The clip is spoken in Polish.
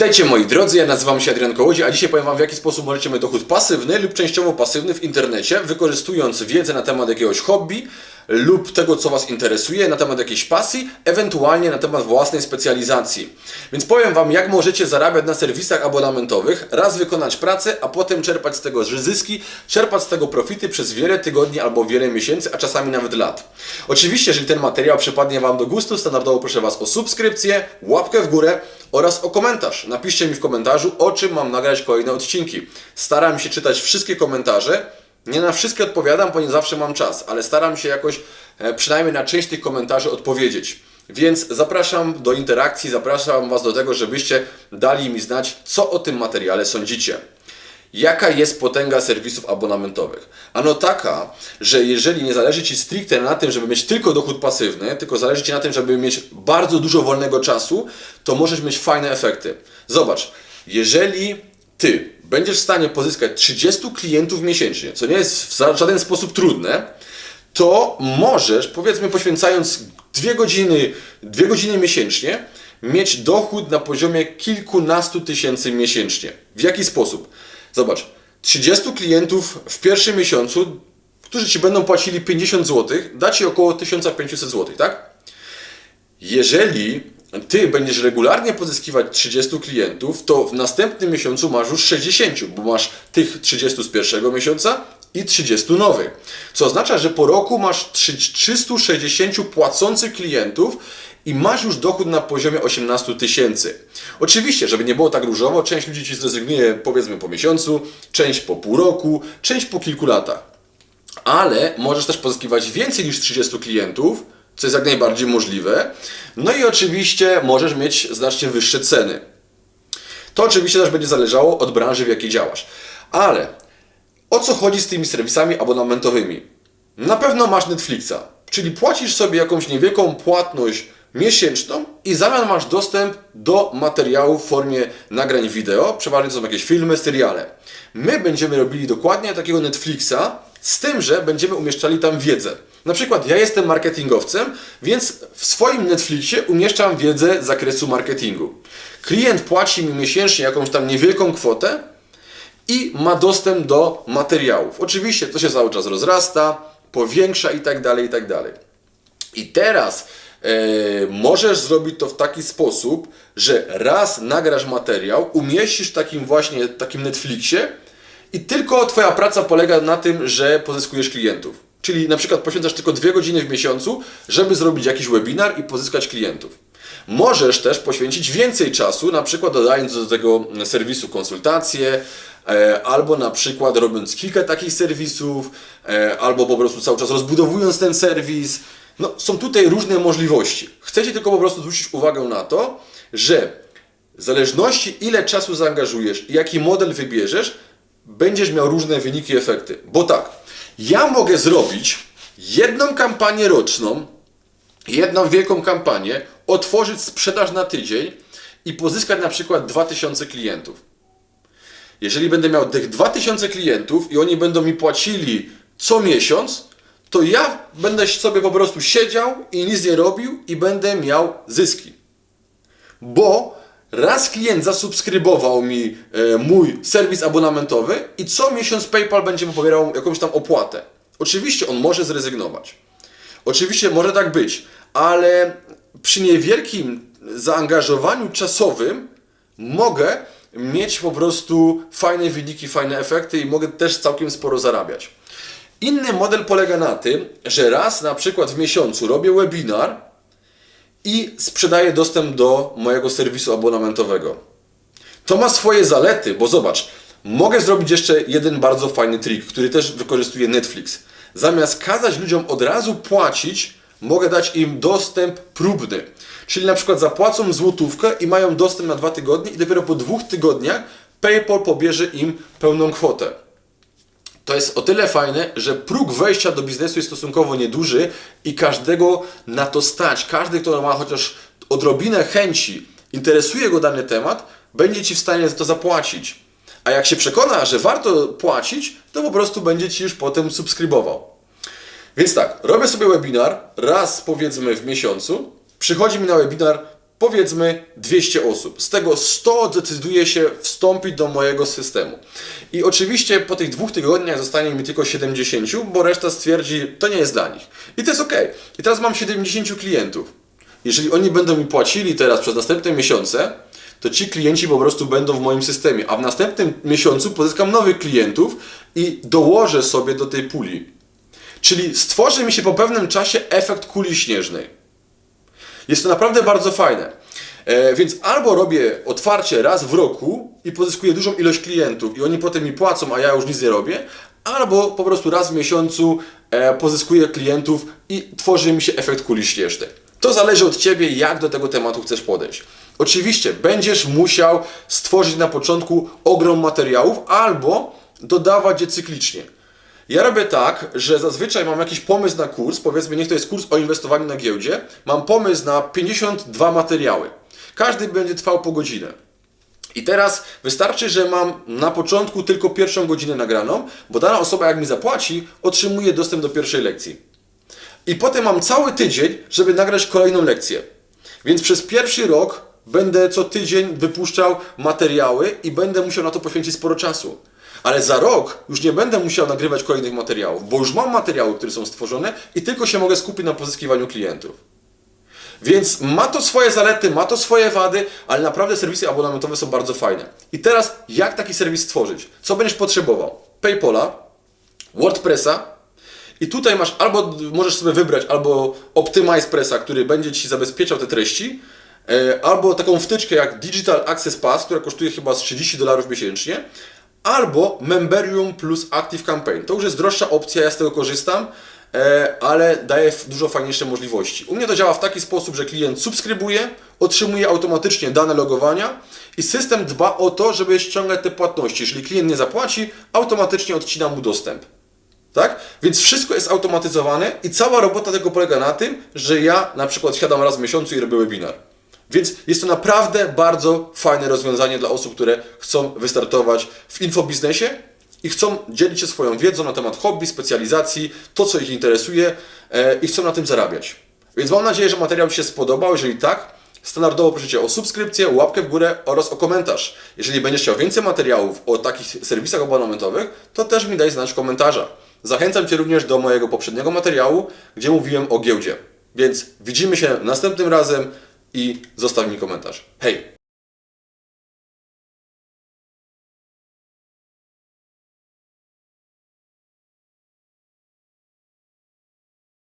Witajcie moi drodzy, ja nazywam się Adrian Kołodziej, a dzisiaj powiem Wam w jaki sposób możecie mieć dochód pasywny lub częściowo pasywny w internecie, wykorzystując wiedzę na temat jakiegoś hobby lub tego, co Was interesuje, na temat jakiejś pasji, ewentualnie na temat własnej specjalizacji. Więc powiem Wam, jak możecie zarabiać na serwisach abonamentowych, raz wykonać pracę, a potem czerpać z tego zyski, czerpać z tego profity przez wiele tygodni albo wiele miesięcy, a czasami nawet lat. Oczywiście, jeżeli ten materiał przypadnie Wam do gustu, standardowo proszę Was o subskrypcję, łapkę w górę oraz o komentarz. Napiszcie mi w komentarzu, o czym mam nagrać kolejne odcinki. Staram się czytać wszystkie komentarze. Nie na wszystkie odpowiadam, bo nie zawsze mam czas, ale staram się jakoś e, przynajmniej na część tych komentarzy odpowiedzieć. Więc zapraszam do interakcji, zapraszam Was do tego, żebyście dali mi znać, co o tym materiale sądzicie. Jaka jest potęga serwisów abonamentowych? Ano taka, że jeżeli nie zależy Ci stricte na tym, żeby mieć tylko dochód pasywny, tylko zależy Ci na tym, żeby mieć bardzo dużo wolnego czasu, to możesz mieć fajne efekty. Zobacz, jeżeli Ty będziesz w stanie pozyskać 30 klientów miesięcznie, co nie jest w żaden sposób trudne, to możesz, powiedzmy poświęcając dwie godziny, dwie godziny miesięcznie, mieć dochód na poziomie kilkunastu tysięcy miesięcznie. W jaki sposób? Zobacz, 30 klientów w pierwszym miesiącu, którzy Ci będą płacili 50 zł, da Ci około 1500 zł, tak? Jeżeli ty będziesz regularnie pozyskiwać 30 klientów, to w następnym miesiącu masz już 60, bo masz tych 30 z pierwszego miesiąca i 30 nowych. Co oznacza, że po roku masz 3 360 płacących klientów i masz już dochód na poziomie 18 tysięcy. Oczywiście, żeby nie było tak różowo, część ludzi ci zrezygnuje powiedzmy po miesiącu, część po pół roku, część po kilku latach ale możesz też pozyskiwać więcej niż 30 klientów, co jest jak najbardziej możliwe. No i oczywiście możesz mieć znacznie wyższe ceny. To oczywiście też będzie zależało od branży, w jakiej działasz. Ale o co chodzi z tymi serwisami abonamentowymi? Na pewno masz Netflixa, czyli płacisz sobie jakąś niewielką płatność miesięczną i zamian masz dostęp do materiałów w formie nagrań wideo, przeważnie to są jakieś filmy, seriale. My będziemy robili dokładnie takiego Netflixa, z tym, że będziemy umieszczali tam wiedzę. Na przykład ja jestem marketingowcem, więc w swoim Netflixie umieszczam wiedzę z zakresu marketingu. Klient płaci mi miesięcznie jakąś tam niewielką kwotę, i ma dostęp do materiałów. Oczywiście to się cały czas rozrasta, powiększa i tak dalej, i tak dalej. I teraz możesz zrobić to w taki sposób, że raz nagrasz materiał, umieścisz w takim właśnie takim Netflixie i tylko Twoja praca polega na tym, że pozyskujesz klientów. Czyli na przykład poświęcasz tylko dwie godziny w miesiącu, żeby zrobić jakiś webinar i pozyskać klientów. Możesz też poświęcić więcej czasu, na przykład dodając do tego serwisu konsultacje, e, albo na przykład robiąc kilka takich serwisów, e, albo po prostu cały czas rozbudowując ten serwis. No, są tutaj różne możliwości. Chcę Ci tylko po prostu zwrócić uwagę na to, że w zależności ile czasu zaangażujesz i jaki model wybierzesz, będziesz miał różne wyniki i efekty. Bo tak, ja mogę zrobić jedną kampanię roczną, jedną wielką kampanię, otworzyć sprzedaż na tydzień i pozyskać na przykład 2000 klientów. Jeżeli będę miał tych 2000 klientów i oni będą mi płacili co miesiąc, to ja będę sobie po prostu siedział i nic nie robił i będę miał zyski. Bo raz klient zasubskrybował mi e, mój serwis abonamentowy i co miesiąc PayPal będzie mu pobierał jakąś tam opłatę. Oczywiście on może zrezygnować. Oczywiście może tak być, ale przy niewielkim zaangażowaniu czasowym mogę mieć po prostu fajne wyniki, fajne efekty i mogę też całkiem sporo zarabiać. Inny model polega na tym, że raz na przykład w miesiącu robię webinar i sprzedaję dostęp do mojego serwisu abonamentowego. To ma swoje zalety, bo zobacz, mogę zrobić jeszcze jeden bardzo fajny trik, który też wykorzystuje Netflix. Zamiast kazać ludziom od razu płacić, mogę dać im dostęp próbny. Czyli na przykład zapłacą złotówkę i mają dostęp na dwa tygodnie i dopiero po dwóch tygodniach PayPal pobierze im pełną kwotę. To jest o tyle fajne, że próg wejścia do biznesu jest stosunkowo nieduży i każdego na to stać. Każdy, kto ma chociaż odrobinę chęci, interesuje go dany temat, będzie Ci w stanie za to zapłacić. A jak się przekona, że warto płacić, to po prostu będzie Ci już potem subskrybował. Więc tak, robię sobie webinar raz powiedzmy w miesiącu, przychodzi mi na webinar powiedzmy 200 osób. Z tego 100 decyduje się wstąpić do mojego systemu. I oczywiście po tych dwóch tygodniach zostanie mi tylko 70, bo reszta stwierdzi, to nie jest dla nich. I to jest ok. I teraz mam 70 klientów. Jeżeli oni będą mi płacili teraz przez następne miesiące, to ci klienci po prostu będą w moim systemie, a w następnym miesiącu pozyskam nowych klientów i dołożę sobie do tej puli. Czyli stworzy mi się po pewnym czasie efekt kuli śnieżnej. Jest to naprawdę bardzo fajne. E, więc albo robię otwarcie raz w roku i pozyskuję dużą ilość klientów i oni potem mi płacą, a ja już nic nie robię, albo po prostu raz w miesiącu e, pozyskuję klientów i tworzy mi się efekt kuli śnieżnej. To zależy od Ciebie, jak do tego tematu chcesz podejść. Oczywiście będziesz musiał stworzyć na początku ogrom materiałów albo dodawać je cyklicznie. Ja robię tak, że zazwyczaj mam jakiś pomysł na kurs, powiedzmy, niech to jest kurs o inwestowaniu na giełdzie. Mam pomysł na 52 materiały. Każdy będzie trwał po godzinę. I teraz wystarczy, że mam na początku tylko pierwszą godzinę nagraną, bo dana osoba, jak mi zapłaci, otrzymuje dostęp do pierwszej lekcji. I potem mam cały tydzień, żeby nagrać kolejną lekcję. Więc przez pierwszy rok będę co tydzień wypuszczał materiały i będę musiał na to poświęcić sporo czasu. Ale za rok już nie będę musiał nagrywać kolejnych materiałów, bo już mam materiały, które są stworzone i tylko się mogę skupić na pozyskiwaniu klientów. Więc ma to swoje zalety, ma to swoje wady, ale naprawdę serwisy abonamentowe są bardzo fajne. I teraz jak taki serwis stworzyć? Co będziesz potrzebował? Paypola, WordPressa i tutaj masz albo możesz sobie wybrać albo Optimize Pressa, który będzie Ci zabezpieczał te treści, e, albo taką wtyczkę jak Digital Access Pass, która kosztuje chyba z 30 dolarów miesięcznie, albo Memberium plus Active Campaign. To już jest droższa opcja, ja z tego korzystam, e, ale daje dużo fajniejsze możliwości. U mnie to działa w taki sposób, że klient subskrybuje, otrzymuje automatycznie dane logowania i system dba o to, żeby ściągać te płatności. Jeżeli klient nie zapłaci, automatycznie odcina mu dostęp. Tak? Więc wszystko jest automatyzowane i cała robota tego polega na tym, że ja na przykład siadam raz w miesiącu i robię webinar. Więc jest to naprawdę bardzo fajne rozwiązanie dla osób, które chcą wystartować w infobiznesie i chcą dzielić się swoją wiedzą na temat hobby, specjalizacji, to co ich interesuje e, i chcą na tym zarabiać. Więc mam nadzieję, że materiał Ci się spodobał. Jeżeli tak, standardowo proszę Cię o subskrypcję, łapkę w górę oraz o komentarz. Jeżeli będziesz chciał więcej materiałów o takich serwisach abonamentowych, to też mi daj znać w komentarzach. Zachęcam Cię również do mojego poprzedniego materiału, gdzie mówiłem o giełdzie. Więc widzimy się następnym razem i zostaw mi komentarz. Hej!